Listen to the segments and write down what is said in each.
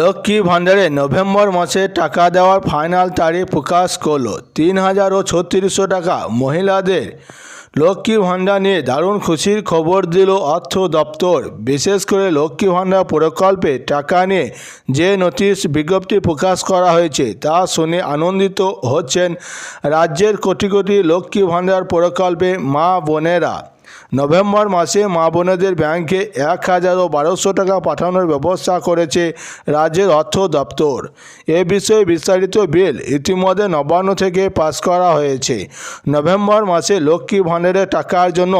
লক্ষ্মী ভাণ্ডারে নভেম্বর মাসে টাকা দেওয়ার ফাইনাল তারিখ প্রকাশ করল। তিন হাজার ও ছত্রিশশো টাকা। মহিলাদের লক্ষ্মী ভাণ্ডার নিয়ে দারুণ খুশির খবর দিল অর্থ দপ্তর। বিশেষ করে লক্ষ্মী ভাণ্ডার প্রকল্পে টাকা নিয়ে যে নোটিশ বিজ্ঞপ্তি প্রকাশ করা হয়েছে, তা শুনে আনন্দিত হচ্ছেন রাজ্যের কোটি কোটি লক্ষ্মী ভাণ্ডার প্রকল্পে মা বোনেরা। নভেম্বর মাসে মা বোনেদের ব্যাংকে এক হাজার ও বারোশো টাকা পাঠানোর ব্যবস্থা করেছে রাজ্যের অর্থ দপ্তর। এ বিষয়ে বিস্তারিত বিল ইতিমধ্যে নবান্ন থেকে পাস করা হয়েছে। নভেম্বর মাসে লক্ষ্মী ভাণ্ডারের টাকার জন্য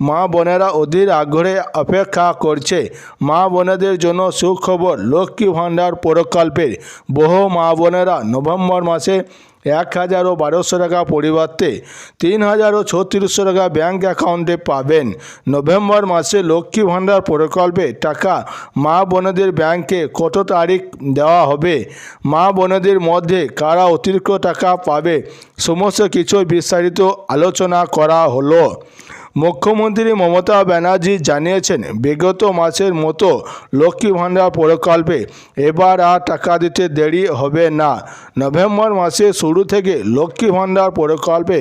মা বোনেরা অধীর আগ্রহে অপেক্ষা করছে। মা বোনেদের জন্য সুখবর, লক্ষ্মী ভাণ্ডার প্রকল্পের। বহু মা বোনেরা নভেম্বর মাসে এক হাজার ও বারোশো টাকা পরিবর্তে তিন হাজার ও ছত্রিশশো টাকা ব্যাঙ্ক অ্যাকাউন্টে পাবেন। নভেম্বর মাসে লক্ষ্মী ভাণ্ডার প্রকল্পে টাকা মা বোনদের ব্যাংকে কত তারিখ দেওয়া হবে? মা বোনদের মধ্যে কারা অতিরিক্ত টাকা পাবে? সমস্ত কিছু বিস্তারিত আলোচনা করা হলো। মুখ্যমন্ত্রী মমতা ব্যানার্জি জানিয়েছেন, বিগত মাসের মতো লক্ষ্মী ভাণ্ডার প্রকল্পে এবার আর টাকা দিতে দেরি হবে না। নভেম্বর মাসে শুরু থেকে লক্ষ্মী ভাণ্ডার প্রকল্পে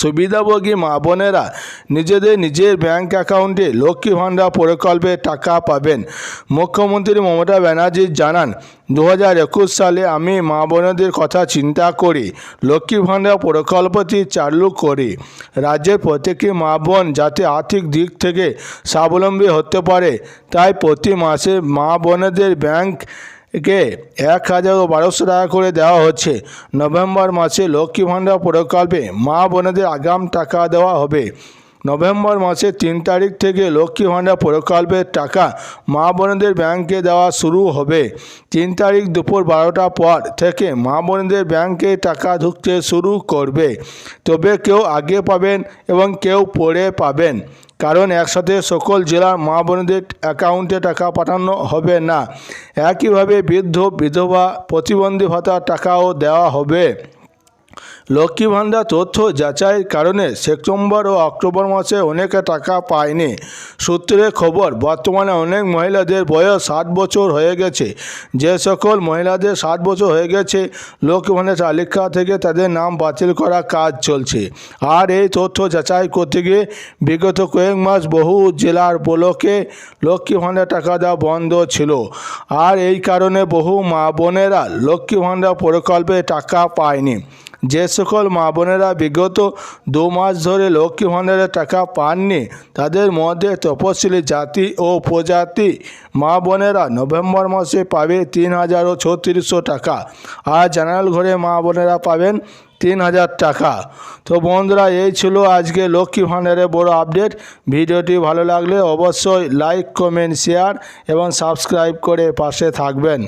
সুবিধাভোগী মা বোনেরা নিজেদের নিজের ব্যাংক অ্যাকাউন্টে লক্ষ্মী ভাণ্ডার প্রকল্পে টাকা পাবেন। মুখ্যমন্ত্রী মমতা ব্যানার্জি জানান দু হাজার একুশ সালে আমি মা বোনদের কথা চিন্তা করি, লক্ষ্মী ভাণ্ডার প্রকল্পটি চালু করি। রাজ্যের প্রত্যেকটি মা বোন যাতে আর্থিক দিক থেকে স্বাবলম্বী হতে পারে, তাই প্রতি মাসে মা বোনদের ব্যাংক কে? এক হাজার ও বারোশো টাকা করে দেওয়া হচ্ছে। নভেম্বর মাসে লক্ষ্মী ভাণ্ডার প্রকল্পে মা বোনেদের আগাম টাকা দেওয়া হবে। নভেম্বর মাসের তিন তারিখ থেকে লক্ষ্মী ভাণ্ডার প্রকল্পের টাকা মা বোনদের ব্যাংকে দেওয়া শুরু হবে। তিন তারিখ দুপুর বারোটা পর থেকে মা বোনদের ব্যাংকে টাকা ঢুকতে শুরু করবে। তবে কেউ আগে পাবেন এবং কেউ পরে পাবেন। কারণ একসাথে সকল জেলার মা বোনদের অ্যাকাউন্টে টাকা পাঠানো হবে না। একইভাবে বৃদ্ধ, বিধবা, প্রতিবন্ধী ভাতার টাকাও দেওয়া হবে। লক্ষ্মী ভাণ্ডার তথ্য যাচাইয়ের কারণে সেপ্টেম্বর ও অক্টোবর মাসে অনেকে টাকা পায়নি। সূত্রে খবর, বর্তমানে অনেক মহিলাদের বয়স ষাট বছর হয়ে গেছে। যে সকল মহিলাদের ষাট বছর হয়ে গেছে, লক্ষ্মী ভাণ্ডার তালিকা থেকে তাদের নাম বাতিল করা কাজ চলছে। আর এই তথ্য যাচাই করতে গিয়ে বিগত কয়েক মাস বহু জেলার ব্লকে লক্ষ্মী ভাণ্ডার টাকা দেওয়া বন্ধ ছিল। আর এই কারণে বহু মা বোনেরা লক্ষ্মী ভাণ্ডার প্রকল্পে টাকা পায়নি। যে সকল মা বোনেরা বিগত দু মাস ধরে লক্ষ্মী ভাণ্ডারের টাকা পাননি, তাদের মধ্যে তপশিলি জাতি ও উপজাতি মা বোনেরা নভেম্বর মাসে পাবে তিন হাজার ও ছত্রিশশো টাকা। আর জেনারেল ঘরে মা বোনেরা পাবেন তিন হাজার টাকা। তো বন্ধুরা, এই ছিল আজকে লক্ষ্মী ভাণ্ডারের বড় আপডেট। ভিডিওটি ভালো লাগলে অবশ্যই লাইক, কমেন্ট, শেয়ার এবং সাবস্ক্রাইব করে পাশে থাকবেন।